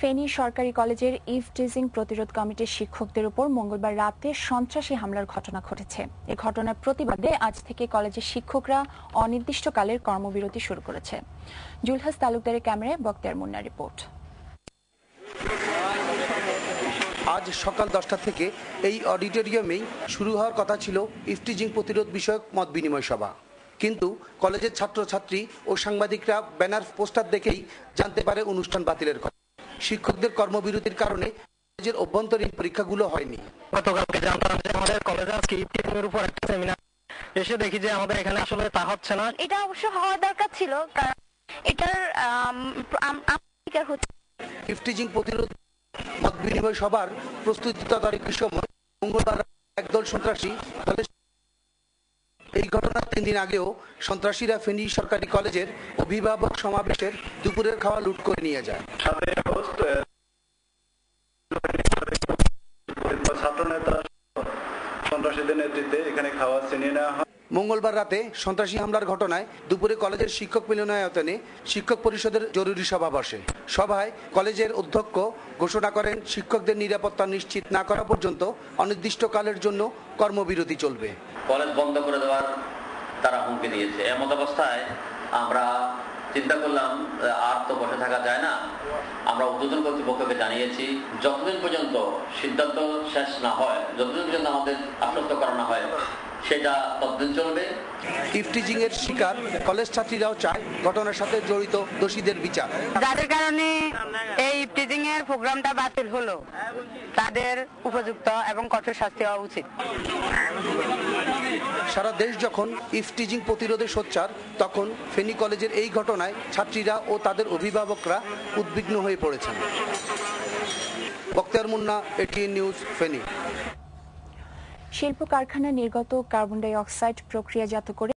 ফেনী সরকারি কলেজের eve teasing প্রতিরোধ কমিটির শিক্ষকদের উপর মঙ্গলবার রাতে সন্ত্রাসী হামলার ঘটনা ঘটেছে। এ ঘটনার প্রতিবাদে আজ থেকে কলেজের শিক্ষকরা অনির্দিষ্টকালের কর্মবিরতি শুরু করেছে। জুলহাস তালুকদারের ক্যামেরায় বক্তিয়ার মুন্না রিপোর্ট। আজ সকাল দশটা থেকে এই অডিটোরিয়ামেই শুরু হওয়ার কথা ছিল ইফটিজিং প্রতিরোধ বিষয়ক মত বিনিময় সভা। কিন্তু কলেজের ছাত্রছাত্রী ও সাংবাদিকরা ব্যানার, পোস্টার দেখেই জানতে পারে অনুষ্ঠান বাতিলের কথা। শিক্ষকদের কর্মবিরতির কারণে কলেজের অভ্যন্তরীণ পরীক্ষাগুলো হয়নি। গতকালকে জানতাম যে আমাদের কলেজে আজকে ইফটিজিং উপর একটা সেমিনার এসে দেখি যে আমাদের এখানে আসলে তা হচ্ছে না। এটা অবশ্য হওয়া দরকার ছিল কারণ এটার হচ্ছে ইফটিজিং প্রতিরোধ মত বিনিময় সভার প্রস্তুতি তদারকির সময় মঙ্গলবার একদল সন্ত্রাসী এই ঘটনার তিন দিন আগেও সন্ত্রাসীরা ফেনী সরকারি কলেজের অভিভাবক সমাবেশের দুপুরের খাওয়া লুট করে নিয়ে যায়। সন্ত্রাসীদের নেতৃত্বে এখানে খাওয়া ছিনিয়ে নেওয়া হয়। মঙ্গলবার রাতে সন্ত্রাসী হামলার ঘটনায় দুপুরে কলেজের শিক্ষক মিলনায়তনে শিক্ষক পরিষদের জরুরি সভা বসে। সভায় কলেজের অধ্যক্ষ ঘোষণা করেন শিক্ষকদের নিরাপত্তা নিশ্চিত না করা পর্যন্ত অনির্দিষ্টকালের জন্য কর্মবিরতি চলবে। কলেজ বন্ধ করে দেওয়ার তারা হুমকি দিয়েছে। এমত অবস্থায় আমরা চিন্তা করলাম আর তো বসে থাকা যায় না। আমরা উদ্বোধন কর্তৃপক্ষকে জানিয়েছি, যতদিন পর্যন্ত সিদ্ধান্ত শেষ না হয়, যতদিন পর্যন্ত আমাদের আশ্বস্ত করানো হয় সেটা ততদিন চলবে। ইফটিজিং এর শিকার কলেজ ছাত্রীরাও চায় ঘটনার সাথে জড়িত দোষীদের বিচার। যাদের কারণে এই টিচিং এর প্রোগ্রামটা বাতিল হলো তাদের উপযুক্ত এবং কঠোর শাস্তি হওয়া উচিত। সারা দেশ যখন ইফটিজিং প্রতিরোধে সোচ্চার তখন ফেনী কলেজের এই ঘটনায় ছাত্রীরা ও তাদের অভিভাবকরা উদ্বিগ্ন হয়ে পড়েছেন। Bakhtiar Munna ATN news Feni. শিল্প কারখানা নির্গত কার্বন ডাই অক্সাইড প্রক্রিয়াজাত করে